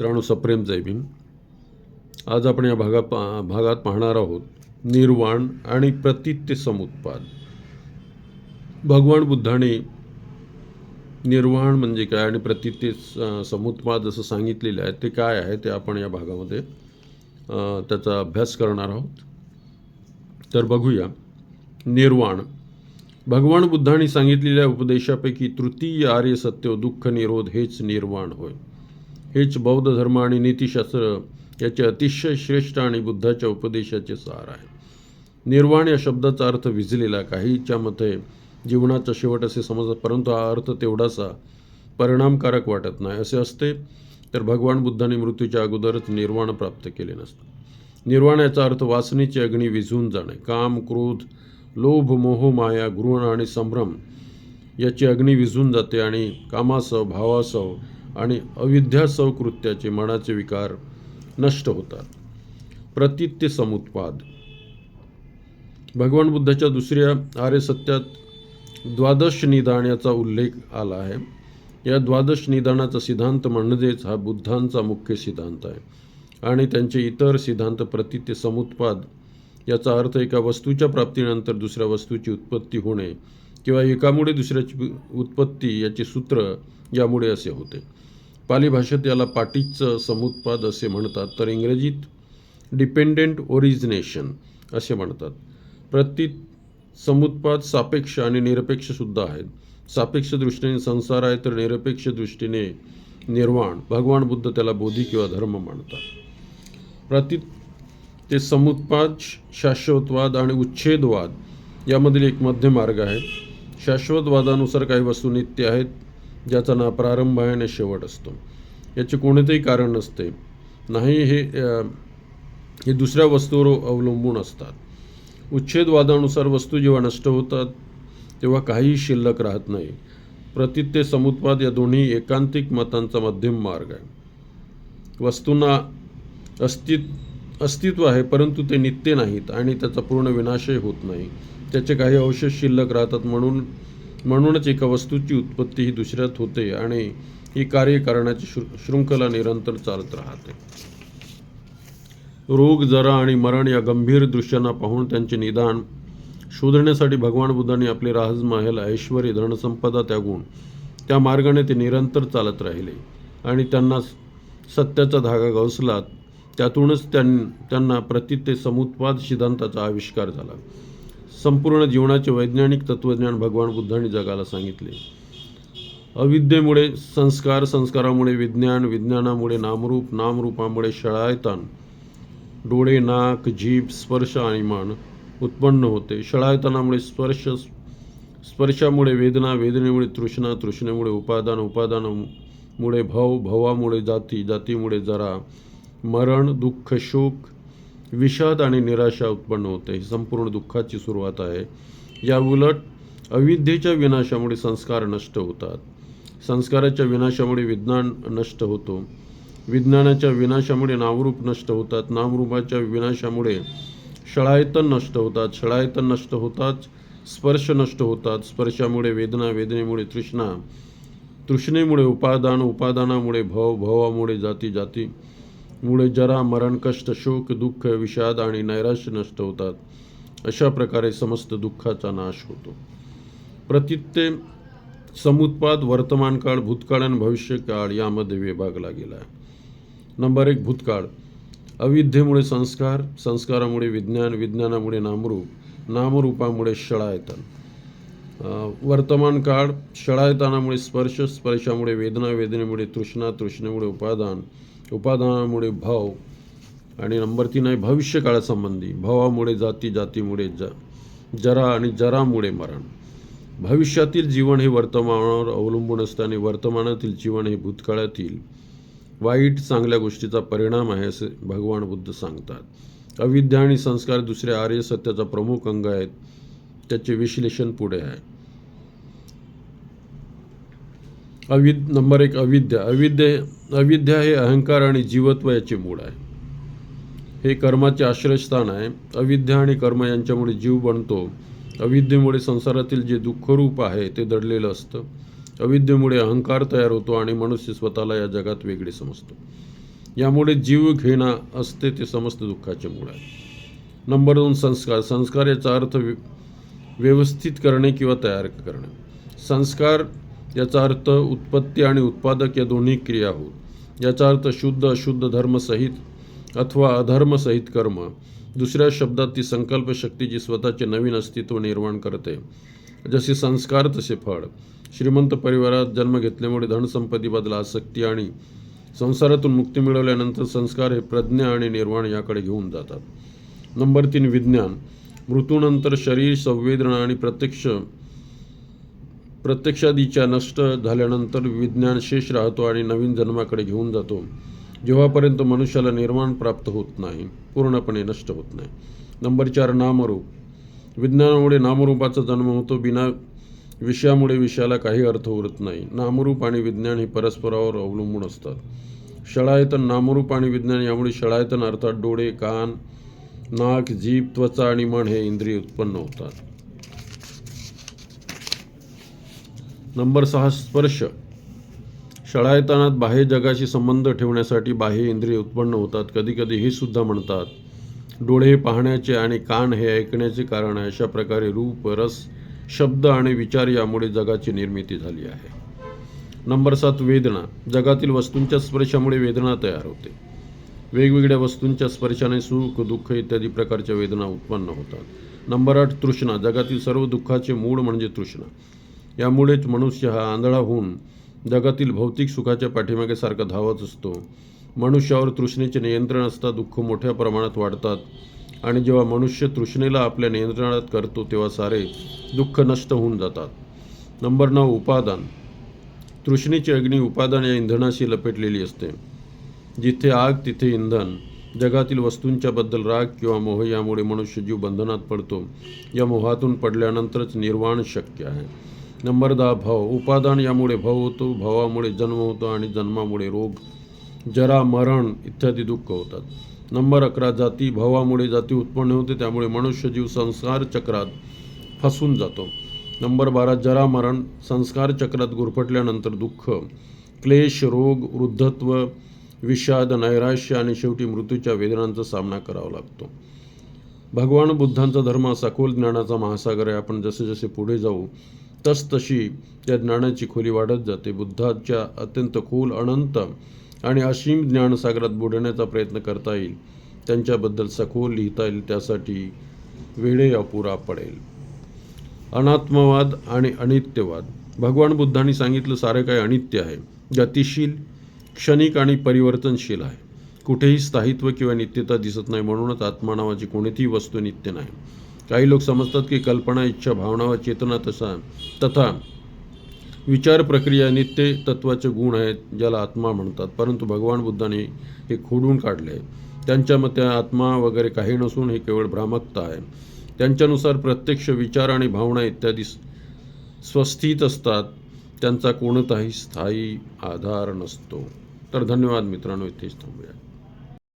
मित्रांनो सप्रेम जय आज आपण या भागात पा भागात पाहणार आहोत निर्वाण आणि प्रतित्य समुत्पाद. भगवान बुद्धाने निर्वाण म्हणजे काय आणि प्रतित्य समुत्पाद असं सांगितलेलं आहे ते काय आहे ते आपण या भागामध्ये त्याचा अभ्यास करणार आहोत. तर बघूया. निर्वाण. भगवान बुद्धांनी सांगितलेल्या उपदेशापैकी तृतीय आर्य सत्य दुःख निरोध हेच निर्वाण होय. हेच बौद्ध धर्म आणि नीतिशास्त्र याचे अतिशय श्रेष्ठ आणि बुद्धाच्या उपदेशाचे सार आहे. निर्वाण या शब्दाचा अर्थ विझलेला काहीच्या मते जीवनाचा शेवट असे समजतात परंतु हा अर्थ तेवढासा परिणामकारक वाटत नाही. असे असते तर भगवान बुद्धांनी मृत्यूच्या अगोदरच निर्वाण प्राप्त केले नसते. निर्वाण याचा अर्थ वासनेची अग्नी विझून जाणे. काम क्रोध लोभ मोह माया घृण आणि संभ्रम याची अग्नी विझून जाते आणि कामासव भावासव आणि अविद्यासव कृत्याचे मनाचे विकार नष्ट होतात. प्रतित्य समुत्पाद. भगवान बुद्धाच्या दुसऱ्या आर्य सत्यात द्वादश निदान याचा उल्लेख आला आहे. या द्वादश निदानाचा सिद्धांत म्हणजेच हा बुद्धांचा मुख्य सिद्धांत आहे. आणि त्यांचे इतर सिद्धांत प्रतित्य समुत्पाद याचा अर्थ एका वस्तूच्या प्राप्तीनंतर दुसऱ्या वस्तूची उत्पत्ती होणे किंवा एकामुळे दुसऱ्याची उत्पत्ती याचे सूत्र यामुळे असे होते. पाली भाषेत याला पाटीचं समुत्पाद असे म्हणतात तर इंग्रजीत डिपेंडेंट ओरिजिनेशन असे म्हणतात. प्रतीत समुत्पाद सापेक्ष आणि निरपेक्षसुद्धा आहेत. सापेक्ष दृष्टीने संसार आहे तर निरपेक्ष दृष्टीने निर्वाण. भगवान बुद्ध त्याला बोधी किंवा धर्म मानतात. प्रति ते समुत्पाद शाश्वतवाद आणि उच्छेदवाद यामधील एक मध्य मार्ग आहे. शाश्वतवादानुसार काही वस्तू नित्य आहेत ज्याचा ना प्रारंभ आहे आणि शेवट असतो. याचे कोणतेही कारण नसते. नाही हे हे दुसऱ्या वस्तूवर अवलंबून असतात. उच्छेदवादानुसार वस्तू जेव्हा नष्ट होतात तेव्हा काहीही शिल्लक राहत नाही. प्रतित्य समुत्पाद या दोन्ही एकांतिक मतांचा मध्यम मार्ग आहे. वस्तूंना अस्तित्व अस्तित्व आहे परंतु ते नित्य नाहीत आणि त्याचा पूर्ण विनाशही होत नाही. त्याचे काही अवशेष शिल्लक राहतात म्हणून म्हणूनच एका वस्तूची उत्पत्ती ही दुसऱ्यात होते आणि ही कार्य करण्याची शृ शृंखला निरंतर चालत राहते. रोग जरा आणि मरण या गंभीर दृश्यांना पाहून त्यांचे निदान शोधण्यासाठी भगवान बुद्धांनी आपले राजमहल ऐश्वर धनसंपदा त्यागून त्या मार्गाने ते निरंतर चालत राहिले आणि त्यांना सत्याचा धागा गवसला त्यातूनच त्यां त्यांना ते समुत्पाद सिद्धांताचा आविष्कार झाला. संपूर्ण जीवनाचे वैज्ञानिक तत्त्वज्ञान भगवान बुद्धांनी जगाला सांगितले. अविद्येमुळे संस्कार संस्कारामुळे विज्ञान विज्ञानामुळे नामरूप नामरूपामुळे शळायतान डोळे नाक जीभ स्पर्श आणि मान उत्पन्न होते. शळायतनामुळे स्पर्श स्पर्शामुळे वेदना वेदनेमुळे तृष्णा तृष्णेमुळे उपादान उपादानामुळे भाव भावामुळे जाती जातीमुळे जरा मरण दुःख शोक विषाद आणि निराशा उत्पन्न होते. ही संपूर्ण दुःखाची सुरुवात आहे. या उलट अविद्येच्या विनाशामुळे संस्कार नष्ट होतात. संस्काराच्या विनाशामुळे विज्ञान नष्ट होतो. विज्ञानाच्या विनाशामुळे नामरूप नष्ट होतात. नामरूपाच्या विनाशामुळे शळायतन नष्ट होतात. शळायतन नष्ट होताच स्पर्श नष्ट होतात. स्पर्शामुळे वेदना वेदनेमुळे तृष्णा तृष्णेमुळे उपादान उपादानामुळे भव जाती जाती. मुळे जरा मरण कष्ट शोक दुःख विषाद आणि नैराश्य नष्ट होतात. अशा प्रकारे समस्त दुःखाचा नाश होतो. प्रतित्य समुत्पाद वर्तमान काळ भूतकाळ आणि भविष्यकाळ यामध्ये विभागला गेला आहे. नंबर एक भूतकाळ. अविद्येमुळे संस्कार संस्कारामुळे विज्ञान विज्ञानामुळे नामरूप नामरूपामुळे शळायतन. अं, वर्तमान काळ शळायतानामुळे स्पर्श स्पर्शामुळे वेदना वेदनेमुळे तृष्णा तृष्णेमुळे उपादान उपादानामुळे भाव आणि नंबर तीन आहे भविष्य काळासंबंधी भावामुळे जाती जातीमुळे ज जरा आणि जरामुळे मरण. भविष्यातील जीवन हे वर्तमानावर अवलंबून असते आणि वर्तमानातील जीवन हे भूतकाळातील वाईट चांगल्या गोष्टीचा परिणाम आहे असे भगवान बुद्ध सांगतात. अविद्या आणि संस्कार दुसऱ्या आर्य सत्याचा प्रमुख अंग आहेत. त्याचे विश्लेषण पुढे आहे. अविद नंबर एक अविद्या. अविद्य अविद्या हे अहंकार आणि जीवत्व याचे मूळ आहे. हे कर्माचे आश्रयस्थान आहे. अविद्या आणि कर्म यांच्यामुळे जीव बनतो. अविद्येमुळे संसारातील जे दुःखरूप आहे ते दडलेलं असतं. अविद्येमुळे अहंकार तयार होतो आणि मनुष्य स्वतःला या जगात वेगळे समजतो. यामुळे जीव घेणं असते ते समस्त दुःखाचे मूळ आहे. नंबर दोन संस्कार. संस्कार याचा अर्थ व्यवस्थित करणे किंवा तयार करणे. संस्कार याचा अर्थ उत्पत्ती आणि उत्पादक या दोन्ही क्रिया होत. याचा अर्थ शुद्ध अशुद्ध धर्मसहित अथवा अधर्मसहित कर्म. दुसऱ्या शब्दात ती संकल्पशक्ती जी स्वतःचे नवीन अस्तित्व निर्माण करते. जसे संस्कार तसे फळ. श्रीमंत परिवारात जन्म घेतल्यामुळे धनसंपत्तीबद्दल आसक्ती आणि संसारातून मुक्ती मिळवल्यानंतर संस्कार हे प्रज्ञा आणि निर्वाण याकडे घेऊन जातात. नंबर तीन विज्ञान. मृत्यूनंतर शरीर संवेदना आणि प्रत्यक्ष प्रत्यक्षादीच्या नष्ट झाल्यानंतर विज्ञान शेष राहतो आणि नवीन जन्माकडे घेऊन जातो. जेव्हापर्यंत मनुष्याला निर्माण प्राप्त होत नाही पूर्णपणे नष्ट होत नाही. नंबर चार नामरूप. विज्ञानामुळे नामरूपाचा जन्म होतो बिना विषयामुळे विषयाला काही अर्थ उरत नाही. नामरूप आणि विज्ञान हे परस्परावर अवलंबून असतात. शळायतन नामरूप आणि विज्ञान यामुळे शळायतन अर्थात डोळे कान नाक जीभ त्वचा आणि मन हे इंद्रिय उत्पन्न होतात. नंबर सहा स्पर्श. शळायतानात बाह्य जगाशी संबंध ठेवण्यासाठी बाह्य इंद्रिय उत्पन्न होतात. कधीकधी हे सुद्धा म्हणतात. डोळे पाहण्याचे आणि कान हे ऐकण्याचे कारण आहे. अशा प्रकारे रूप रस शब्द आणि विचार यामुळे जगाची निर्मिती झाली आहे. नंबर सात वेदना. जगातील वस्तूंच्या स्पर्शामुळे वेदना तयार होते. वेगवेगळ्या वस्तूंच्या स्पर्शाने सुख दुःख इत्यादी प्रकारच्या वेदना उत्पन्न होतात. नंबर आठ तृष्णा. जगातील सर्व दुःखाचे मूळ म्हणजे तृष्णा. यामुळेच मनुष्य हा आंधळा होऊन जगातील भौतिक सुखाच्या पाठीमागे सारखा धावत असतो. मनुष्यावर तृष्णेचे नियंत्रण असता दुःख मोठ्या प्रमाणात वाढतात. आणि जेव्हा मनुष्य तृष्णेला आपल्या नियंत्रणात करतो तेव्हा सारे दुःख नष्ट होऊन जातात. नंबर नऊ उपादान. तृष्णेची अग्नी उपादान या इंधनाशी लपेटलेली असते. जिथे आग तिथे इंधन. जगातील वस्तूंच्या बद्दल राग किंवा मोह यामुळे मनुष्य जीव बंधनात पडतो. या मोहातून पडल्यानंतरच निर्वाण शक्य आहे. नंबर दहा भाव उपादान यामुळे भाव होतो भावामुळे जन्म होतो आणि जन्मामुळे रोग जरा मरण इत्यादी दुःख होतात. नंबर अकरा जाती भावामुळे जाती उत्पन्न होते त्यामुळे मनुष्य जीव संस्कार चक्रात फसून जातो. नंबर बारा जरा मरण संस्कार चक्रात गुरफटल्यानंतर दुःख क्लेश रोग वृद्धत्व विषाद नैराश्य आणि शेवटी मृत्यूच्या वेदनांचा सामना करावा लागतो. भगवान बुद्धांचा धर्म हा सखोल ज्ञानाचा महासागर आहे. आपण जसे जसे पुढे जाऊ तसतशी त्या ज्ञानाची खोली वाढत जाते. बुद्धाच्या अत्यंत खोल अनंत आणि असीम ज्ञानसागरात बुडण्याचा प्रयत्न करता येईल. त्यांच्याबद्दल सखोल लिहिता येईल. त्यासाठी वेळे अपुरा पडेल. अनात्मवाद आणि अनित्यवाद. भगवान बुद्धांनी सांगितलं सारं काही अनित्य आहे. गतिशील क्षणिक आणि परिवर्तनशील आहे. कुठेही स्थायित्व किंवा नित्यता दिसत नाही. म्हणूनच आत्मा नावाची कोणतीही वस्तू नित्य नाही. काही लोक समजतात की कल्पना इच्छा भावना व चेतना तसा तथा विचार प्रक्रिया नित्य तत्वाचे गुण आहेत ज्याला आत्मा म्हणतात. परंतु भगवान बुद्धाने हे खोडून काढले. त्यांच्या मते आत्मा वगैरे काही नसून हे केवळ भ्रामकता आहे. त्यांच्यानुसार प्रत्यक्ष विचार आणि भावना इत्यादी स्वस्थित असतात. त्यांचा कोणताही स्थायी आधार नसतो. तर धन्यवाद मित्रांनो इथेच थांबूया.